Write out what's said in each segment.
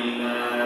لله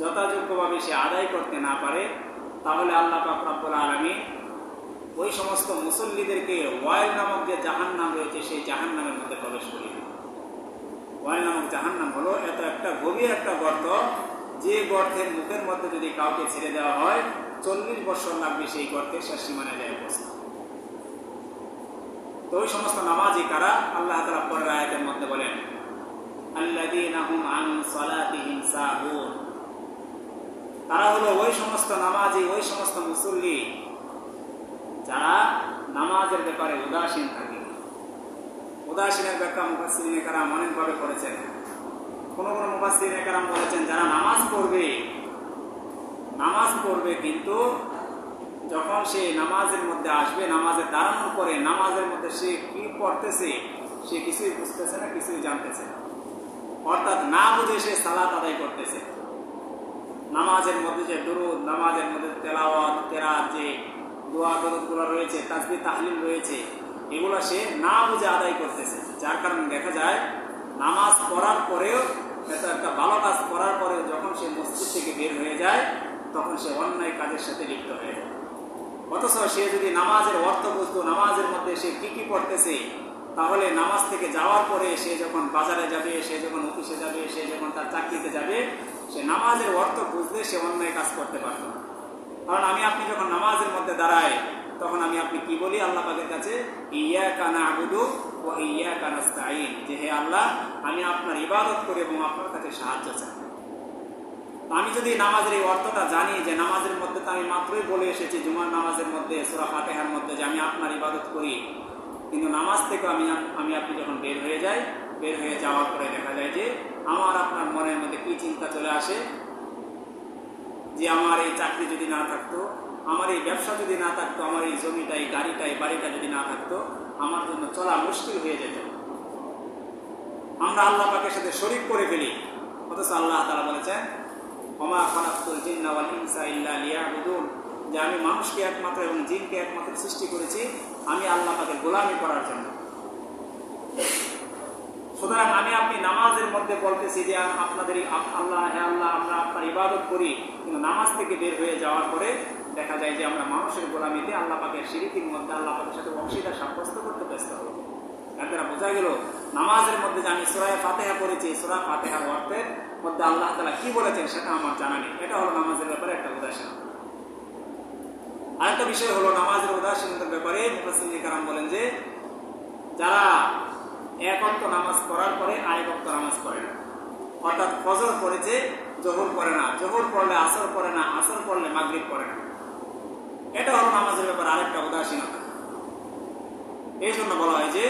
যথাযোগ্যভাবে সে আদায় করতে না পারে, তাহলে আল্লাহ পাক রব্বুল আলামিন ওই সমস্ত মুসল্লিদেরকে ওয়াইল নামক যে জাহান নাম রয়েছে, সেই জাহান নামের মধ্যে প্রবেশ দেবে ওয়াইল নামক জাহান নাম হলো, এত একটা গভীর একটা গর্ত, যে গর্তের মুখের মধ্যে যদি কাউকে ছেড়ে দেওয়া হয়, চল্লিশ বছর লাগবে সেই গর্তের শেষ সীমানায় যায় অবস্থা তো ওই সমস্ত নামাজি কারা? আল্লাহ তালা পরের আয়াতের মধ্যে বলেন, আল্লাযীনা হুম আন সালাতিহিম সাহুন তারা হলো ওই সমস্ত নামাজি, ওই সমস্ত মুসল্লি। যারা নামাজের ব্যাপারে উদাসীন থাকে। উদাসীনের ব্যাখ্যা মুফাসসিরিনে কারাম অনেকভাবে করেছেন। কোন কোন মুফাসসিরিনে কারাম বলেছেন, যারা নামাজ পড়বে নামাজ পড়বে কিন্তু যখন সে নামাজের মধ্যে আসবে নামাজে দাঁড়ানোর পরে নামাজের মধ্যে সে কি পড়তেছে, সে কিছুই বুঝতেছে না, কিছুই জানতেছে না। অর্থাৎ না বুঝে সে সালাত আদায় করতেছে। নামাজের মধ্যে যে দুরুদ, নামাজের মধ্যে তেলাওয়াত কেরাত যে দোয়া দরুদগুলো রয়েছে তাজবি তাহলিল রয়েছে, এগুলো সে না বুঝে আদায় করতেছে। যার কারণে দেখা যায়, নামাজ পড়ার পরেও একটা ভালো কাজ করার পরেও যখন সে মসজিদ থেকে বের হয়ে যায়, তখন সে অন্যায় কাজের সাথে লিপ্ত হয়ে অথচ সে যদি নামাজের অর্থ বুঝতো, নামাজের মধ্যে সে কি কি পড়তেছে, তাহলে নামাজ থেকে যাওয়ার পরে সে যখন বাজারে যাবে, সে যখন অফিসে যাবে, সে যখন তার চাকরিতে যাবে সে নামাজের অর্থ বুঝলে সে অন্যায় কাজ করতে পারত। না কারণ আমি আপনি যখন নামাজের মধ্যে দাঁড়াই তখন আমি আপনি কি বলি আল্লাহ পাকের কাছে? ইয়া কানা আবুদু ও ইয়া কানাস্তাইন যে হে আল্লাহ, আমি আপনার ইবাদত করি এবং আপনার কাছে সাহায্য চাই। আমি যদি নামাজের এই অর্থটা জানি যে নামাজের মধ্যে তো আমি মাত্রই বলে এসেছি, জুমার নামাজের মধ্যে, সুরা ফাতেহার মধ্যে যে আমি আপনার ইবাদত করি, কিন্তু নামাজ থেকে আমি আমি আপনি যখন বের হয়ে যাই বের হয়ে যাওয়ার পরে দেখা যায় যে আমার আপনার মনের মধ্যে কি চিন্তা চলে আসে? যে আমার এই চাকরি যদি না থাকতো, আমার এই ব্যবসা যদি না থাকতো, আমার এই জমিটা, এই গাড়িটা, এই বাড়িটা যদি না থাকতো, আমার জন্য চলা মুশকিল হয়ে যেত। আমরা আল্লাহ পাকের সাথে শরিক করে ফেলি। অথচ আল্লাহ তালা বলেছেন অমা খানাকুল জিন্না ওয়াল ইনসা ইল্লা লিয়াবুদুন। যে আমি মানুষকে একমাত্র এবং জিনকে একমাত্র সৃষ্টি করেছি, আমি আল্লাহ পাকের গোলামি করার জন্য। সুতরাং আমি আপনি নামাজের মধ্যে বলতেছি যে আপনাদের আল্লাহ হ্যাঁ আল্লাহ, আমরা আপনার ইবাদত করি। কিন্তু নামাজ থেকে বের হয়ে যাওয়ার পরে দেখা যায় যে আমরা মানুষের গোলামিতে আল্লাহ পাকের সিরিতির মধ্যে আল্লাহ পাকের সাথে অংশীদার সাব্যস্ত করতে ব্যস্ত হব এর বোঝা গেল, নামাজের মধ্যে যে আমি সুরায় ফাতেহা পড়েছি সুরা ফাতেহার অর্থের মধ্যে আল্লাহ তালা কি বলেছেন সেটা আমার জানা নেই। এটা হলো নামাজের ব্যাপারে একটা উদাসীন আরেকটা বিষয় হলো নামাজের উদাসীনতার ব্যাপারে মুফাসিম কারাম বলেন যে, যারা এক অক্ত নামাজ পড়ার পরে আরেক অক্ত নামাজ পড়ে না। অর্থাৎ ফজর পড়েছে জহর পড়ে না, জহর পড়লে আসর পড়ে না, আসর পড়লে মাগরিব পড়ে না। এটা হলো নামাজের ব্যাপারে আরেকটা উদাসীনতা। এই জন্য বলা হয় যে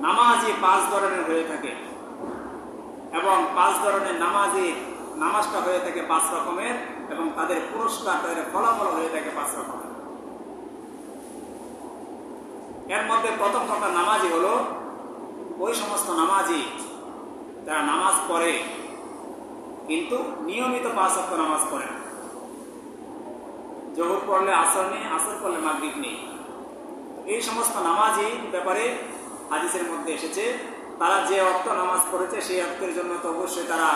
নামাজি পাঁচ ধরনের হয়ে থাকে এবং পাঁচ ধরনের নামাজি নামাজটা হয়ে থাকে পাঁচ রকমের এবং তাদের পুরস্কার, তাদের ফলাফল হয়ে থাকে পাঁচ রকমের। এর মধ্যে প্রথম কথা নামাজি হলো ওই সমস্ত নামাজি, তারা নামাজ পড়ে, কিন্তু নিয়মিত পাঁচ অক্ট নামাজ পড়ে না। জহুর পড়লে আসর নেই, আসর পড়লে মাগরিব নেই। এই সমস্ত নামাজই ব্যাপারে হাদিসের মধ্যে এসেছে, তারা যে অর্থ নামাজ পড়েছে, সেই অক্তের জন্য তো অবশ্যই তারা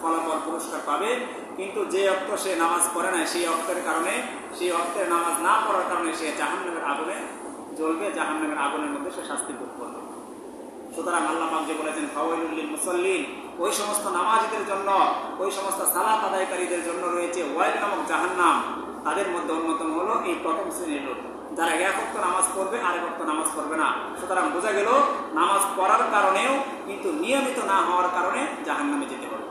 ফলাফল পুরস্কার পাবে, কিন্তু যে অক্ত সে নামাজ পড়ে না, সেই অক্তের কারণে, সেই অক্তের নামাজ না পড়ার কারণে সে জাহান্নামের আগুনে জ্বলবে, জাহান্নামের আগুনের মধ্যে সে শাস্তি ভোগ করবে। সুতরাং আল্লাহ যে বলেছেন, ফাওয়াইলুল মুসল্লিন ওই সমস্ত নামাজিদের জন্য, ওই সমস্ত সালাত আদায়কারীদের জন্য রয়েছে ওয়াইল নামক জাহান্নাম। তাদের মধ্যে অন্যতম হলো এই প্রথম শ্রেণির লোক। যারা এক অক্ত নামাজ পড়বে, আরেক অক্ত নামাজ পড়বে না। সুতরাং বোঝা গেল, নামাজ পড়ার কারণেও কিন্তু নিয়মিত না হওয়ার কারণে জাহান্নামে যেতে হবে।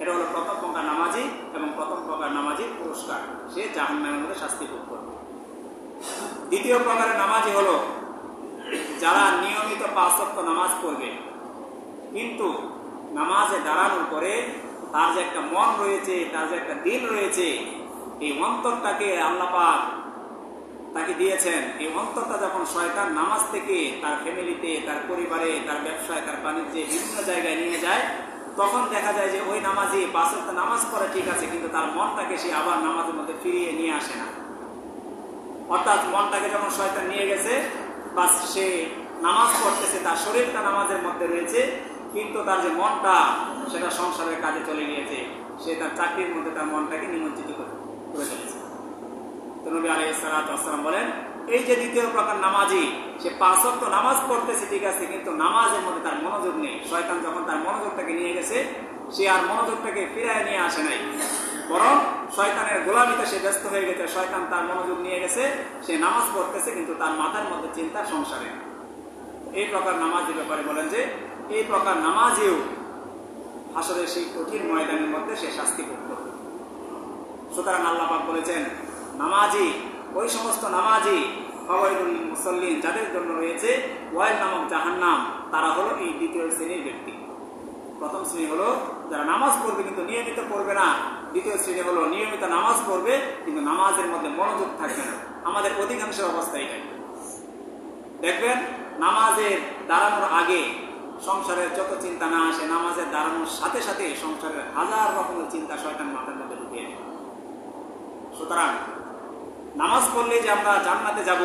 এটা হলো প্রথম প্রকার নামাজি এবং প্রথম প্রকার নামাজির পুরস্কার। সে জাহান্নামের মধ্যে শাস্তি ভোগ করবে। দ্বিতীয় প্রকারের নামাজি হলো যারা নিয়মিত পাঁচ নামাজ পড়বে, কিন্তু নামাজে দাঁড়ানোর পরে তার যে একটা মন রয়েছে, তার যে একটা দিল রয়েছে, এই অন্তরটাকে আল্লাপাক তাকে দিয়েছেন। এই অন্তরটা যখন শয়তান নামাজ থেকে তার ফ্যামিলিতে, তার পরিবারে, তার ব্যবসায়, তার বাণিজ্যে বিভিন্ন জায়গায় নিয়ে যায়, তখন দেখা যায় যে ওই নামাজি পাঁচ নামাজ পড়ে ঠিক আছে, কিন্তু তার মনটাকে সে আবার নামাজের মধ্যে ফিরিয়ে নিয়ে আসে না। অর্থাৎ মনটাকে যখন শয়তান নিয়ে গেছে বা সে নামাজ পড়তেছে, তার শরীরটা নামাজের মধ্যে রয়েছে, কিন্তু তার যে মনটা, সেটা সংসারের কাজে চলে গিয়েছে। সে তার চাকরির মধ্যে তার মনটাকে নিমজ্জিত করে ফেলেছে তো নবী আলাই সালাম বলেন, এই যে দ্বিতীয় প্রকার নামাজি, সে পাঁচ অক্ট নামাজ পড়তেছে, ঠিক আছে, কিন্তু নামাজের মধ্যে তার মনোযোগ নেই। শয়তান যখন তার মনোযোগটাকে নিয়ে গেছে, সে আর মনোযোগটাকে ফিরায় নিয়ে আসে নাই। বরং শয়তানের গোলামিতে সে ব্যস্ত হয়ে গেছে, শয়তান তার মনোযোগ নিয়ে গেছে, সে নামাজ পড়তেছে কিন্তু তার মাথার মধ্যে চিন্তা সংসারে। এই প্রকার নামাজের ব্যাপারে বলেন যে, এই প্রকার নামাজেও আসলে সেই কঠিন ময়দানের মধ্যে সে শাস্তি করবে সুতরাং আল্লাপাক বলেছেন, নামাজি, ওই সমস্ত নামাজি, ফওয়াইদুল মুসল্লিন যাদের জন্য রয়েছে ওয়াইল নামক জাহান্নাম, তারা হলো এই দ্বিতীয় শ্রেণির ব্যক্তি। প্রথম শ্রেণি হলো, যারা নামাজ পড়বে কিন্তু নিয়মিত পড়বে না দ্বিতীয় শ্রেণি হলো নিয়মিত নামাজ পড়বে, কিন্তু নামাজের মধ্যে মনোযোগ থাকবে না। আমাদের অধিকাংশের অবস্থা এটাই। দেখবেন, নামাজের দাঁড়ানোর আগে সংসারের যত চিন্তা না আসে, নামাজের দাঁড়ানোর সাথে সাথে সংসারের হাজার রকমের চিন্তা শয়তান মাথার মধ্যে ঢুকিয়ে সুতরাং, নামাজ পড়লে যে আমরা জান্নাতে যাব,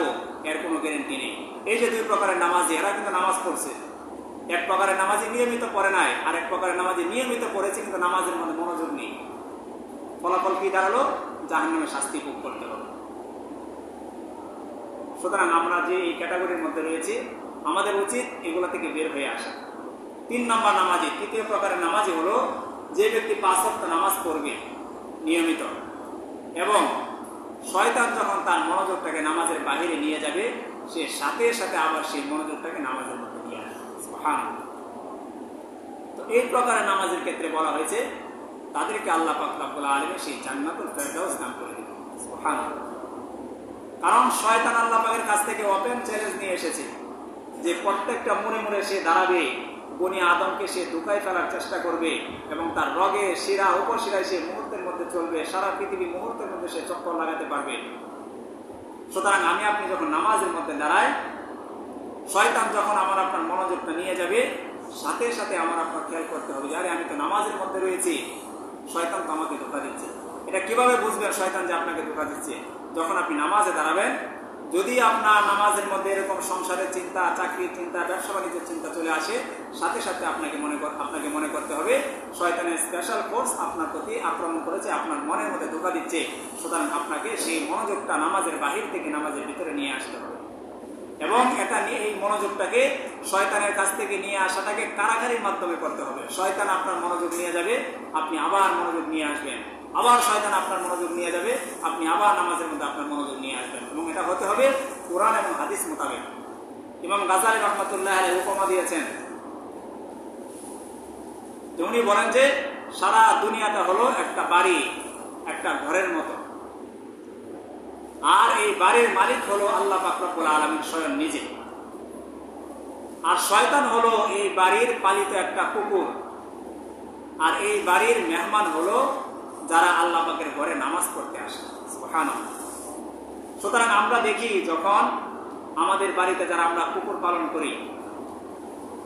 এর কোনো গ্যারেন্টি নেই। এই যে দুই প্রকারের নামাজি, এরা কিন্তু নামাজ পড়ছে। এক প্রকারের নামাজি নিয়মিত পড়ে নাই, আর এক প্রকারের নামাজি নিয়মিত পড়েছে, কিন্তু নামাজের মধ্যে মনোযোগ নেই। ফলাফল কি দাঁড়াল? জাহান্নামে শাস্তি ভোগ করতে হবে। সুতরাং আমরা যে এই ক্যাটাগরির মধ্যে রয়েছি, আমাদের উচিত এগুলো থেকে বের হয়ে আসা। তিন নম্বর নামাজি, তৃতীয় প্রকারের নামাজি হলো যে ব্যক্তি পাঁচ অক্ট নামাজ পড়বে, নিয়মিত, এবং শয়তান যখন তার মনোযোগটাকে নামাজের বাহিরে নিয়ে যাবে, সে সাথে সাথে আবার সেই মনোযোগটাকে নামাজের মধ্যে নিয়ে আসবে। তো এই প্রকারের নামাজের ক্ষেত্রে বলা হয়েছে তাদেরকে আল্লাহ পাক রব্বুল আলামিন সেই জান্নাতুল ফেরদাউস দান করে সুবহানাল্লাহ। কারণ শয়তান আল্লাহ পাকের কাছ থেকে ওপেন চ্যালেঞ্জ নিয়ে এসেছে যে প্রত্যেকটা মনে মনে সে দাঁড়াবে, বনি আদমকে সে ঢুকাই ফেলার চেষ্টা করবে এবং তার রগে শিরা, উপশিরায় সে মুহূর্তের মধ্যে চলবে, সারা পৃথিবী মুহূর্তের মধ্যে সে চক্কর লাগাতে পারবে। সুতরাং আমি আপনি যখন নামাজের মধ্যে দাঁড়াই, শয়তান যখন আমার আপনার মনোযোগটা নিয়ে যাবে, সাথে সাথে আমার আপনার খেয়াল করতে হবে আরে আমি তো নামাজের মধ্যে রয়েছি। শয়তান তো আমাকে ধোকা দিচ্ছে। এটা কীভাবে বুঝবেন শয়তান যে আপনাকে ধোকা দিচ্ছে? যখন আপনি নামাজে দাঁড়াবেন, যদি আপনার নামাজের মধ্যে এরকম সংসারের চিন্তা, চাকরির চিন্তা, ব্যবসা বাণিজ্যের চিন্তা চলে আসে, সাথে সাথে আপনাকে মনে আপনাকে মনে করতে হবে, শয়তানের স্পেশাল ফোর্স আপনার প্রতি আক্রমণ করেছে, আপনার মনের মধ্যে ধোকা দিচ্ছে। সুতরাং আপনাকে সেই মনোযোগটা নামাজের বাহির থেকে নামাজের ভিতরে নিয়ে আসতে হবে। এবং এটা নিয়ে এই মনোযোগটাকে শয়তানের কাছ থেকে নিয়ে আসাটাকে কারাগারির মাধ্যমে করতে হবে। শয়তান আপনার মনোযোগ নিয়ে যাবে, আপনি আবার মনোযোগ নিয়ে আসবেন। আবার শয়তান আপনার মনোযোগ নিয়ে যাবে, আপনি আবার নামাজের মধ্যে আপনার মনোযোগ নিয়ে আসবেন এবং এটা হতে হবে কোরআন এবং হাদিস মোতাবেক। ইমাম গাজালি রহমতুল্লাহ উপমা দিয়েছেন। উনি বলেন যে সারা দুনিয়াটা হলো একটা বাড়ি, একটা ঘরের মতো। আর এই বাড়ির মালিক হলো আল্লাহ পাকরবুল আলমীর স্বয়ং নিজে। আর শয়তান হলো এই বাড়ির পালিত একটা কুকুর। আর এই বাড়ির মেহমান হলো যারা আল্লাহ পাকের ঘরে নামাজ পড়তে আসে। সুবহানাল্লাহ। সুতরাং আমরা দেখি যখন আমাদের বাড়িতে যারা আমরা কুকুর পালন করি,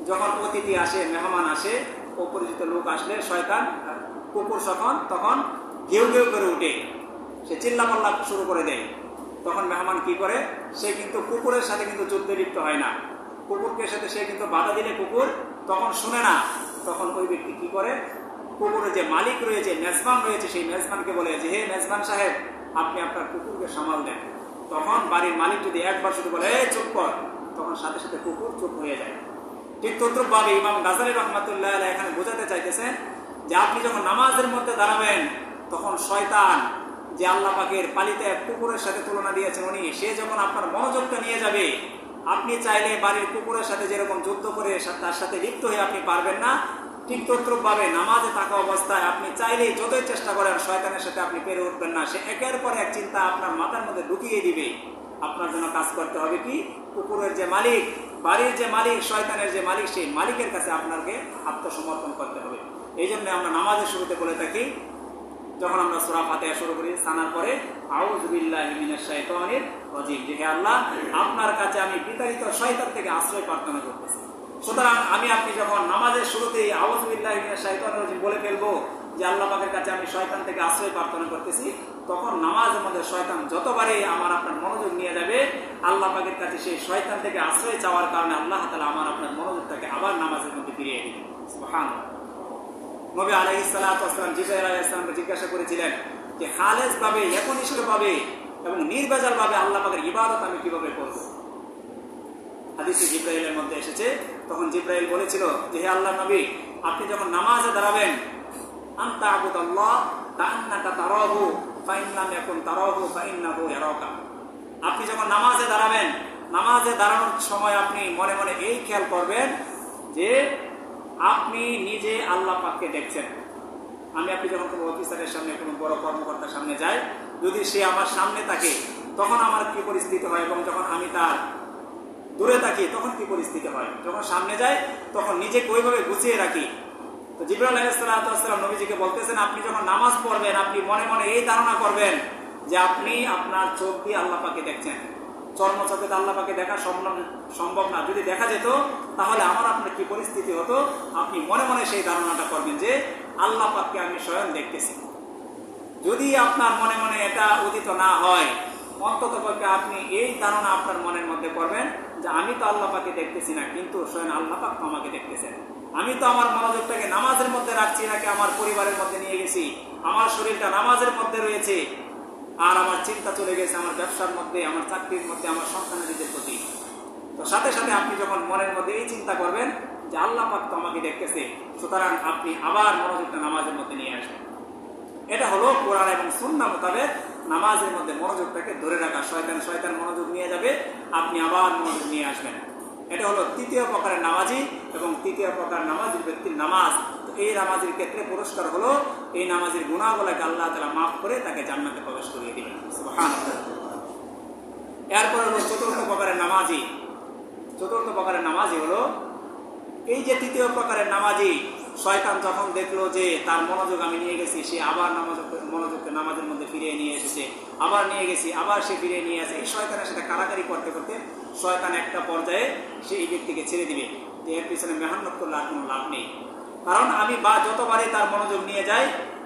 যখন অতিথি আসে, মেহমান আসে, অপরিচিত লোক আসলে শয়তান কুকুর যখন, তখন ঘেউ ঘেউ করে উঠে। সে চিল্লাপাল্লা শুরু করে দেয়। তখন মেহমান কি করে? সে কিন্তু কুকুরের সাথে কিন্তু যুদ্ধে লিপ্ত হয় না। কুকুরকে সাথে সে কিন্তু বাধা দিলে কুকুর, তখন শুনে না। তখন ওই ব্যক্তি কি করে? কুকুরের যে মালিক রয়েছে, মেজবান রয়েছে, সেই মেজবানকে বলে, যে, হে মেজবান সাহেব, আপনি আপনার কুকুরকে সামাল দেন। তখন বাড়ির মালিক যদি একবার শুধু বলে, এই, চুপ কর, তখন সাথে সাথে কুকুর চুপ হয়ে যায়। ঠিক তদ্রুপভাবে ইমাম গাজালি রহমতুল্লাহ এখানে বোঝাতে চাইতেছেন যে, আপনি যখন নামাজের মধ্যে দাঁড়াবেন, তখন শয়তান যে আল্লাহ পাকের পালিতে কুকুরের সাথে তুলনা দিয়েছেন উনি, সে যখন আপনার মনোযোগটা নিয়ে যাবে, আপনি চাইলে বাড়ির কুকুরের সাথে যেরকম যুদ্ধ করে তার সাথে লিপ্ত হয়ে আপনি পারবেন না, ঠিক তদ্রুপভাবে নামাজে থাকা অবস্থায় আপনি চাইলেই যতই চেষ্টা করেন শয়তানের সাথে আপনি পেরে উঠবেন না। সে একের পর এক চিন্তা আপনার মাথার মধ্যে ঢুকিয়ে দিবে। আপনার জন্য কাজ করতে হবে কি? কুকুরের যে মালিক, বাড়ির যে মালিক, শয়তানের যে মালিক, সেই মালিকের কাছে আপনাকে আত্মসমর্পণ করতে হবে। এই জন্য আমরা নামাজের শুরুতে বলে থাকি যখন আমরা সুরা ফাতিহা শুরু করি, সানার পরে হে আল্লাহ, আপনার কাছে আমি বিতাড়িত শয়তান থেকে আশ্রয় প্রার্থনা করতেছি। সুতরাং আমি আপনি যখন নামাজের শুরুতেই আউযুবিল্লাহি মিনাশ শাইতানির রাজিম বলে ফেলব, যে আল্লাহ পাকের কাছে আমি শয়তান থেকে আশ্রয় প্রার্থনা করতেছি, তখন নামাজের মধ্যে শয়তান যতবারই আমার আপনার মনোযোগ নিয়ে যাবে, আল্লাহ পাকের কাছে সেই শয়তান থেকে আশ্রয় চাওয়ার কারণে আল্লাহ তাআলা আমার আপনার মনোযোগটাকে আবার নামাজের মধ্যে ফিরিয়ে দিবেন। নবী আলাইহিস সালাতু ওয়াসসালাম জিব্রাইল আলাইহিস সালামকে জিজ্ঞাসা করেছিলেন যে খালেস ভাবে একনিষ্ঠ ভাবে এবং নির্বেজাল ভাবে আল্লাহ পাকের ইবাদত আমি কীভাবে করব? হাদিসে জিব্রাইলের মধ্যে এসেছে, তখন জিব্রাইল বলেছিল যে, হে আল্লাহ নবী, আপনি যখন নামাজে দাঁড়াবেন, আনতা আবুদাল্লাহ, কান্নাকা তারাহু ফাইন লাম ইয়াকুন তারাহু, ফাইন্নাহু ইয়ারাকা। আপনি যখন নামাজে দাঁড়াবেন, নামাজে দাঁড়ানোর সময় আপনি মনে মনে এই খেয়াল করবেন যে আপনি নিজে আল্লাহ পাককে দেখছেন। আমি আপনি যখন কোনো অফিসারের সামনে, কোনো বড় কর্মকর্তার সামনে যাই, যদি সে আমার সামনে থাকে, তখন আমার কি পরিস্থিতি হয় এবং যখন আমি তার দূরে থাকি, তখন কি পরিস্থিতি হয়? যখন সামনে যায় তখন নিজেকে ওইভাবে গুছিয়ে রাখি। তো জিবরাল আলাইসালাম নবীজিকে বলতেছেন, আপনি যখন নামাজ পড়বেন, আপনি মনে মনে এই ধারণা করবেন যে আপনি আপনার চোখ দিয়ে আল্লাহ পাকে দেখছেন। চর্ম চোখে তো আল্লাহ পাকে দেখা সম্ভব সম্ভব না। যদি দেখা যেত, তাহলে আমার আপনার কি পরিস্থিতি হতো? আপনি মনে মনে সেই ধারণাটা করবেন যে আল্লাহ পাককে আমি স্বয়ং দেখতেছি। যদি আপনার মনে মনে এটা উদিত না হয়, অন্তত পক্ষে আপনি এই ধারণা আপনার মনের মধ্যে করবেন যে আমি তো আল্লাহ পাকে দেখতেছি না, কিন্তু স্বয়ং আল্লাহ পাক আমাকে দেখতেছেন। আমি তো আমার মনোযোগটাকে নামাজের মধ্যে রাখছি নাকি আমার পরিবারের মধ্যে নিয়ে গেছি? আমার শরীরটা নামাজের মধ্যে রয়েছে। আর আমার চিন্তা চলে গেছে, আমার ব্যবসার মধ্যে, আমার চাকরির মধ্যে, আমার সন্তানাদিদের প্রতি। তো সাথে সাথে আপনি যখন মনের মধ্যে এই চিন্তা করবেন যে আল্লাহ পাক তো আমাকে দেখতেছে, সুতরাং আপনি আবার মনোযোগটা নামাজের মধ্যে নিয়ে আসবেন। এটা হলো কোরআন এবং সুন্না মোতাবেক নামাজের মধ্যে মনোযোগটাকে ধরে রাখা। শয়তান শয়তান মনোযোগ নিয়ে যাবে, আপনি আবার মনোযোগ নিয়ে আসবেন। এটা হলো তৃতীয় প্রকারের নামাজি এবং তৃতীয় প্রকার নামাজির ব্যক্তির নামাজ। এই নামাজের ক্ষেত্রে পুরস্কার হলো এই নামাজের গুণাগুলাকে আল্লাহ তালা মাফ করে তাকে জান্নাতে প্রবেশ করিয়ে সুবহানাল্লাহ। এরপর হলো চতুর্থ প্রকারের নামাজি। চতুর্থ প্রকারের নামাজি হলো এই যে তৃতীয় প্রকারের নামাজি, শয়তান যখন দেখল যে তার মনোযোগ আমি নিয়ে গেছি, সে আবার নামাজ মনোযোগকে নামাজের মধ্যে ফিরিয়ে নিয়ে এসেছে, আবার নিয়ে গেছি, আবার সে ফিরিয়ে নিয়ে আসে। এই শয়তানের সাথে কারাকারি করতে করতে শয়তান একটা পর্যায়ে সে এই ব্যক্তিকে ছেড়ে দিবে। যে এর পিছনে মেহান্ন করলে আর কোনো লাভ নেই। কারণ আমি বা যতবারই তার মনোযোগ নিয়ে যাই,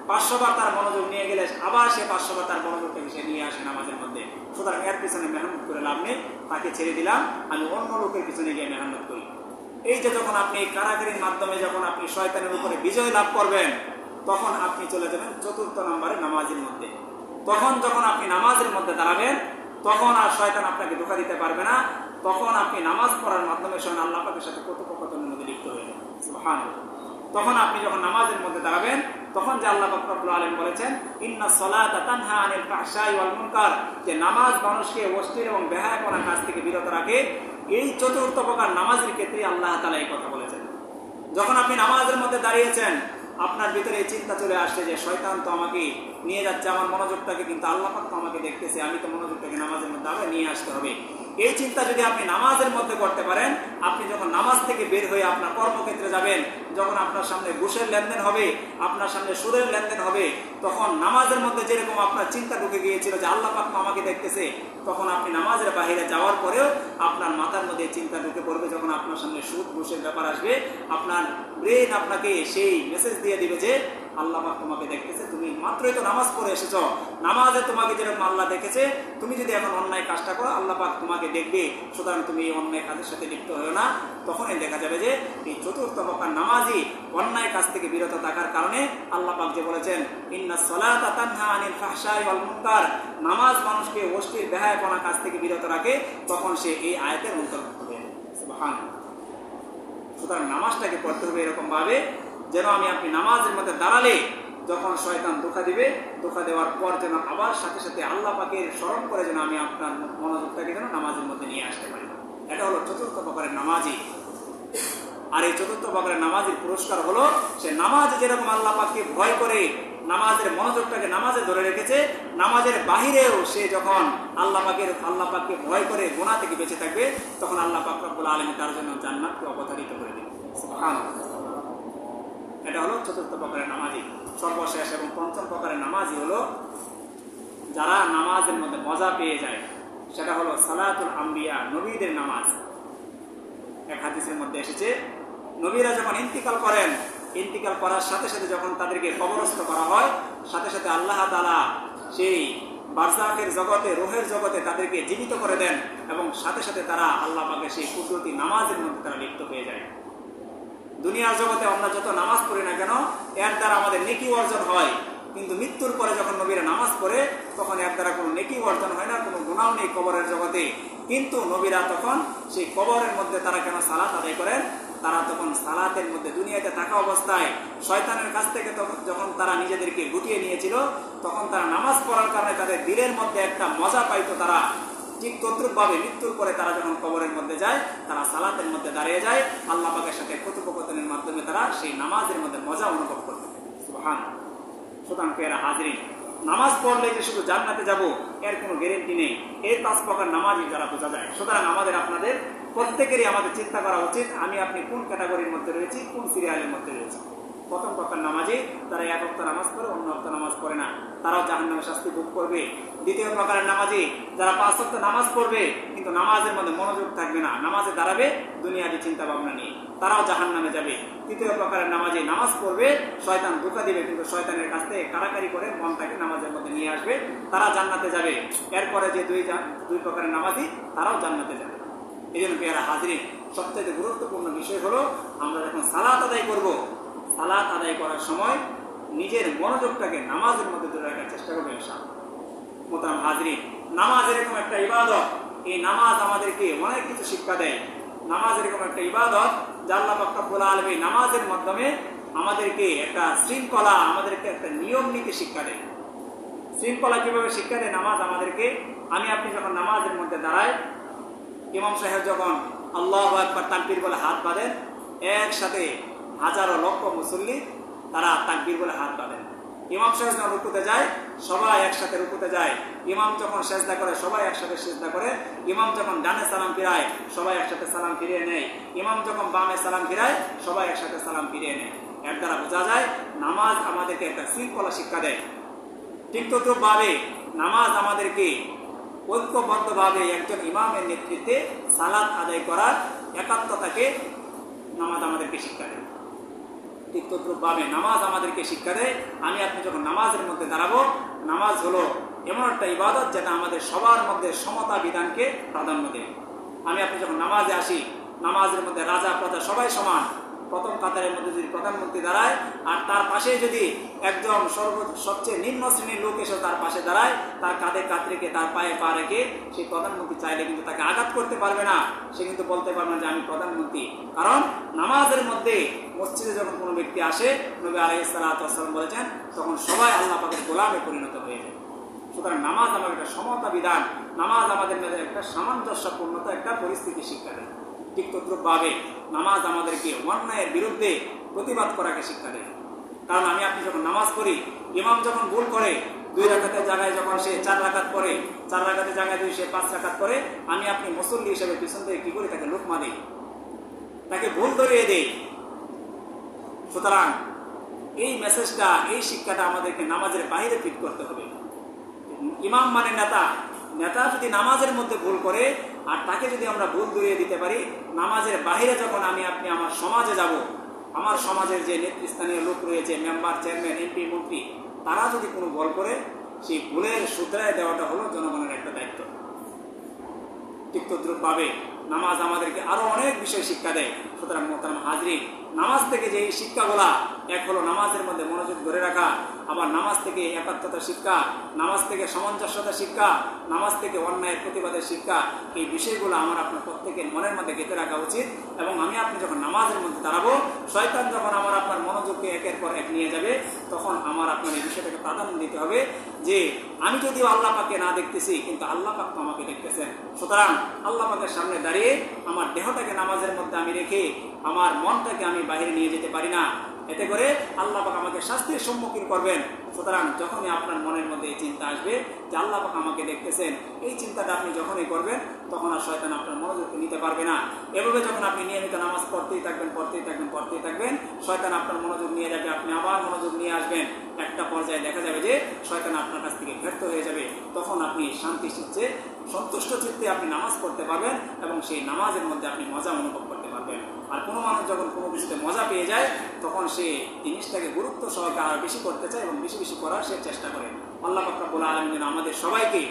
পাঁচশোবার তার মনোযোগ নিয়ে গেলে আবার সে পাঁচশোবার তার মনোযোগটাকে সে নিয়ে আসে নামাজের মধ্যে। সুতরাং এর পিছনে মেহনত করে লাভ নেই, তাকে ছেড়ে দিলাম, আমি অন্য লোকের পিছনে গিয়ে মেহনত করি। এই যে যখন আপনি কারাগারির মাধ্যমে যখন আপনি শয়তানের উপরে বিজয় লাভ করবেন, তখন আপনি চলে যাবেন চতুর্থ নম্বরে নামাজের মধ্যে। তখন যখন আপনি নামাজের মধ্যে দাঁড়াবেন, তখন আর শয়তান আপনাকে ধোকা দিতে পারবে না। তখন আপনি নামাজ পড়ার মাধ্যমে স্বয়ং আল্লাহ সাথে কথোপকথনের মধ্যে লিপ্ত হয়ে যাবেন। তখন আপনি যখন নামাজের মধ্যে দাঁড়াবেন, তখন যে আল্লাহ পাক রব্বুল আলামিন বলেছেন, ইন্না সলাতা যে নামাজ মানুষকে অশ্লীল এবং বেহায়াপনা কাজ থেকে বিরত রাখে, এই চতুর্থ প্রকার নামাজের ক্ষেত্রে আল্লাহ তালা এই কথা বলেছেন। যখন আপনি নামাজের মধ্যে দাঁড়িয়েছেন, আপনার ভিতরে এই চিন্তা চলে আসছে যে শয়তান তো আমাকে নিয়ে যাচ্ছে, আমার মনোযোগটাকে, কিন্তু আল্লাহ পাক তো আমাকে দেখতেছে, আমি তো মনোযোগটাকে নামাজের মধ্যে আবার নিয়ে আসতে হবে। এই চিন্তা যদি আপনি নামাজের মধ্যে করতে পারেন, আপনি যখন নামাজ থেকে বের হয়ে আপনার কর্মক্ষেত্রে যাবেন, যখন আপনার সামনে ঘুষের লেনদেন হবে, আপনার সামনে সুদের লেনদেন হবে, তখন নামাজের মধ্যে যেরকম আপনার চিন্তা ঢুকে গিয়েছিল যে আল্লাহ পাক আমাকে দেখতেছে, তখন আপনি নামাজের বাহিরে যাওয়ার পরেও আপনার মাথার মধ্যে চিন্তা ঢুকে পড়বে যখন আপনার সামনে সুদ, ঘুষের ব্যাপার আসবে। আপনার ব্রেন আপনাকে সেই মেসেজ দিয়ে দিবে যে আল্লাহ তোমাকে দেখতেছে, তুমি মাত্রই তো নামাজ পড়ে এসেছ। নামাজে তোমাকে যেরকম আল্লাহ দেখেছে, তুমি যদি এখন অন্যায় কাজটা করো, আল্লাহ পাক তোমাকে দেখবে, সুতরাং তুমি এই অন্যায় কাজের সাথে লিপ্ত হয়েও না। তখনই দেখা যাবে যে এই চতুর্থ প্রকার নামাজই অন্যায় কাজ থেকে বিরত থাকার কারণে আল্লাহ পাক যে বলেছেন, ইন্না সলাতা নামাজ মানুষকে অশ্লীল বেহায়াপনা কাজ থেকে বিরত রাখে, তখন সে এই আয়াতের অন্তর্ভুক্ত হয়ে সুতরাং নামাজটাকে পড়তে হবে এরকম ভাবে যেন আমি আপনি নামাজের মধ্যে দাঁড়ালে যখন শয়তান ধোকা দিবে, ধোকা দেওয়ার পর যেন আবার সাথে সাথে আল্লাহ পাকের স্মরণ করে যেন আমি আপনার মনোযোগটাকে যেন নামাজের মধ্যে নিয়ে আসতে পারি। এটা হলো চতুর্থ প্রকারের নামাজই আর এই চতুর্থ প্রকারের নামাজের পুরস্কার হলো, সে নামাজে যেরকম আল্লাহ পাককে ভয় করে নামাজের মনোযোগটাকে নামাজে ধরে রেখেছে, নামাজের বাহিরেও সে যখন আল্লাহ পাকের, আল্লাহ পাককে ভয় করে গোনা থেকে বেঁচে থাকবে, তখন আল্লাহ পাক রব্বুল আলমী তার জন্য জান্নাতকে অবতারিত করে দেবে। এটা হলো চতুর্থ প্রকারের নামাজি, সর্বশেষ এবং পঞ্চম প্রকারের নামাজি হলো যারা নামাজের মধ্যে মজা পেয়ে যায়। সেটা হলো সালাতুল আম্বিয়া, নবীদের নামাজ। এক হাদিসের মধ্যে এসেছে, নবীরা যখন ইন্তিকাল করেন, ইন্তিকাল করার সাথে সাথে যখন তাদেরকে কবরস্থ করা হয়, সাথে সাথে আল্লাহ তালা সেই বারজাকের জগতে, রোহের জগতে তাদেরকে জীবিত করে দেন এবং সাথে সাথে তারা আল্লাহ পাকে সেই কুদরতি নামাজের মধ্যে তারা লিপ্ত হয়ে যায়। দুনিয়ার জগতে আমরা যত নামাজ পড়ি না কেন, এর দ্বারা আমাদের নেকি অর্জন হয়। কিন্তু মৃত্যুর পরে যখন নবীরা নামাজ পড়ে, তখন এর দ্বারা কোনো নেকি অর্জন হয় না, কোনো গুণাও নেই কবরের জগতে। কিন্তু নবীরা তখন সেই কবরের মধ্যে তারা কেন সালাত আদায় করেন? তারা তখন সালাতের মধ্যে দুনিয়াতে থাকা অবস্থায় শয়তানের কাছ থেকে তখন যখন তারা নিজেদেরকে গুটিয়ে নিয়েছিল, তখন তারা নামাজ পড়ার কারণে তাদের দিলের মধ্যে একটা মজা পাইতো তারা। ঠিক তদ্রুপভাবে মৃত্যুর পরে তারা যখন কবরের মধ্যে যায়, তারা সালাতের মধ্যে দাঁড়িয়ে যায়, আল্লাহ পাকের সাথে কথোপকথনের মাধ্যমে তারা সেই নামাজের মধ্যে মজা অনুভব করতে সুবহান সুতরাং পেয়ারা হাজরিন, নামাজ পড়লে যে শুধু জান্নাতে যাব, এর কোনো গ্যারেন্টি নেই। এর পাঁচ প্রকার নামাজই যারা বোঝা যায়। সুতরাং আমাদের, আপনাদের প্রত্যেকেরই আমাদের চিন্তা করা উচিত, আমি আপনি কোন ক্যাটাগরির মধ্যে রয়েছি, কোন সিরিয়ালের মধ্যে রয়েছি। প্রথম প্রকার নামাজে তারা এক অক্ত নামাজ পড়ে, অন্য অক্ত নামাজ পড়ে না। তারাও জাহান নামে শাস্তি ভোগ করবে। দ্বিতীয় প্রকারের নামাজে যারা পাঁচ অক্ত নামাজ পড়বে, কিন্তু নামাজের মধ্যে মনোযোগ থাকবে না, নামাজে দাঁড়াবে, দুনিয়াবি চিন্তা ভাবনা নিয়ে। তারাও জাহান নামে যাবে। তৃতীয় প্রকারের নামাজে নামাজ পড়বে, শয়তান ধোকা দিবে, কিন্তু শয়তানের কাছ থেকে কারাকারি করে মনটাকে নামাজের মধ্যে নিয়ে আসবে। তারা জান্নাতে যাবে। এরপরে যে দুই দুই প্রকারের নামাজি তারাও জান্নাতে যাবে। এই জন্য পেয়ারা হাজরিন সবচেয়ে গুরুত্বপূর্ণ বিষয় হলো, আমরা যখন সালাত আদায় করব সালাত আদায় করার সময় নিজের মনোযোগটাকে নামাজের মধ্যে ধরে রাখার চেষ্টা করব মোতাম হাজরিন, নামাজ এরকম একটা ইবাদত, এই নামাজ আমাদেরকে অনেক কিছু শিক্ষা দেয়। নামাজ এরকম একটা ইবাদত যা আল্লাহ বক্তব্য আলমী নামাজের মাধ্যমে আমাদেরকে একটা শৃঙ্খলা, আমাদেরকে একটা নিয়ম নীতি শিক্ষা দেয়। শৃঙ্খলা কীভাবে শিক্ষা দেয়? নামাজ আমাদেরকে, আমি আপনি যখন নামাজের মধ্যে দাঁড়াই, ইমাম সাহেব যখন আল্লাহ একবার তাকবির বলে হাত বাঁধেন, একসাথে হাজারো লক্ষ মুসল্লি তারা তাকবির বলে হাত বাঁধেন। ইমাম যখন রুকুতে যায়, সবাই একসাথে রুকুতে যায়। ইমাম যখন সেজদা করে, সবাই একসাথে সেজদা করে। ইমাম যখন ডানে সালাম ফিরায়, সবাই একসাথে সালাম ফিরিয়ে নেয়। ইমাম যখন বামে সালাম ফিরায়, সবাই একসাথে সালাম ফিরিয়ে নেয়। এর দ্বারা বোঝা যায়, নামাজ আমাদেরকে একটা শৃঙ্খলা শিক্ষা দেয়। ঠিক তদ্রুপভাবে নামাজ আমাদেরকে ঐক্যবদ্ধভাবে একজন ইমামের নেতৃত্বে সালাদ আদায় করার একাত্মতাকে নামাজ আমাদেরকে শিক্ষা দেয়। ঠিক নামাজ আমাদেরকে শিক্ষা দেয়। আমি আপনি যখন নামাজের মধ্যে দাঁড়াবো, নামাজ হলো এমন একটা ইবাদত যেটা আমাদের সবার মধ্যে সমতা বিধানকে প্রাধান্য দেয়। আমি আপনি যখন নামাজে আসি, নামাজের মধ্যে রাজা প্রজা সবাই সমান। প্রথম কাতারের মধ্যে যদি প্রধানমন্ত্রী দাঁড়ায়, আর তার পাশে যদি একজন সর্ব, সবচেয়ে নিম্ন শ্রেণির লোক এসে তার পাশে দাঁড়ায়, তার কাঁধে কাত রেখে তার পায়ে পা রেখে সেই প্রধানমন্ত্রী চাইলে কিন্তু তাকে আঘাত করতে পারবে না। সে কিন্তু বলতে পারবে না যে আমি প্রধানমন্ত্রী কারণ নামাজের মধ্যে মসজিদে যখন কোনো ব্যক্তি আসে, নবী আলাইসালাম বলেছেন, তখন সবাই আল্লাহ গোলামে পরিণত হয়ে যায়। সুতরাং নামাজ আমাদের একটা সমতা বিধান। নামাজ আমাদের মধ্যে একটা সামঞ্জস্যপূর্ণতা, একটা পরিস্থিতি শিক্ষা দেয়। ঠিক তদ্রুপভাবে নামাজ আমাদেরকে অন্যায়ের বিরুদ্ধে প্রতিবাদ করাকে শিক্ষা দেয়। কারণ আমি আপনি যখন নামাজ পড়ি, ইমাম যখন ভুল করে, দুই রাকাতের জায়গায় যখন সে চার রাকাত পরে চার রাকাতের জায়গায় যদি সে পাঁচ রাকাত করে আমি আপনি মুসল্লি হিসেবে পিছন থেকে কি করি? তাকে লোকমা দিই। তাকে ভুল ধরিয়ে দেই। সুতরাং এই মেসেজটা এই শিক্ষাটা আমাদেরকে নামাজের বাইরে ফিট করতে হবে। ইমাম মানে নেতা। নেতা যদি নামাজের মধ্যে ভুল করে, আর তাকে যদি আমরা ভুল ধরিয়ে দিতে পারি, নামাজের বাইরে যখন আমি আপনি আমার সমাজে যাব, আমার সমাজের যে নেতৃস্থানীয় লোক রয়েছে, মেম্বার, চেয়ারম্যান, এমপি, মন্ত্রী, তারা যদি কোনো বল করে, সেই ভুলের শুধরায় দেওয়াটা হলো জনগণের একটা দায়িত্ব। তিক্তদ্রুপ পাবে নামাজ আমাদেরকে আরও অনেক বিষয় শিক্ষা দেয়। সুতরাং মোহতারাম হাজরিন, নামাজ থেকে যে শিক্ষাগুলা এক হলো নামাজের মধ্যে মনোযোগ ধরে রাখা, আবার নামাজ থেকে একাত্মতা শিক্ষা, নামাজ থেকে সামঞ্জস্যতা শিক্ষা, নামাজ থেকে অন্যায়ের প্রতিবাদের শিক্ষা, এই বিষয়গুলো আমার আপনার প্রত্যেকের মনের মধ্যে গেঁথে রাখা উচিত এবং আমি আপনি যখন নামাজের মধ্যে দাঁড়াবো, শয়তান যখন আমার আপনার মনোযোগকে একের পর এক নিয়ে যাবে, তখন আমার আপনার এই বিষয়টাকে প্রাধান্য দিতে হবে যে আমি যদিও আল্লাহ পাকে না দেখতেছি, কিন্তু আল্লাহ পাক তো আমাকে দেখতেছেন। সুতরাং আল্লাহ পাকের সামনে দাঁড়িয়ে আমার দেহটাকে নামাজের মধ্যে আমি রেখে, আমার মনটাকে আমি বাইরে নিয়ে যেতে পারি না। এতে করে আল্লাহ পাক আমাকে শাস্তির সম্মুখীন করবেন। সুতরাং যখনই আপনার মনের মধ্যে এই চিন্তা আসবে যে আল্লাহ পাক আমাকে দেখতেছেন, এই চিন্তাটা আপনি যখনই করবেন, তখন আর শয়তান আপনার মনোযোগকে নিতে পারবে না। এভাবে যখন আপনি নিয়মিত নামাজ পড়তেই থাকবেন পড়তেই থাকবেন পড়তেই থাকবেন, শয়তান আপনার মনোযোগ নিয়ে যাবে, আপনি আবার মনোযোগ নিয়ে আসবেন। একটা পর্যায়ে দেখা যাবে যে শয়তান আপনার কাছ থেকে ব্যর্থ হয়ে যাবে। তখন আপনি শান্তি চিত্তে সন্তুষ্ট চিত্তে আপনি নামাজ পড়তে পারবেন এবং সেই নামাজের মধ্যে আপনি মজা অনুভব করতে পারবেন আর কোনো মানুষ যখন কোনো কিছুতে মজা পেয়ে যায়, তখন সে জিনিসটাকে গুরুত্ব সহকারে আরও বেশি করতে চায় এবং বেশি বেশি করার সে চেষ্টা করে। আল্লাহ পাকরাবুল আলম যেন আমাদের সবাইকে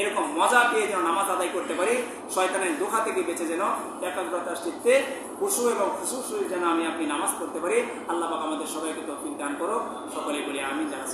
এরকম মজা পেয়ে যেন নামাজ আদায় করতে পারি, শয়তানের দোহা থেকে বেঁচে যেন একাগ্রতার চিত্তে খুশু এবং খুশু যেন আমি আপনি নামাজ পড়তে পারি। আল্লাহ পাক আমাদের সবাইকে তৌফিক দান করো সকলে বলি আমি যারা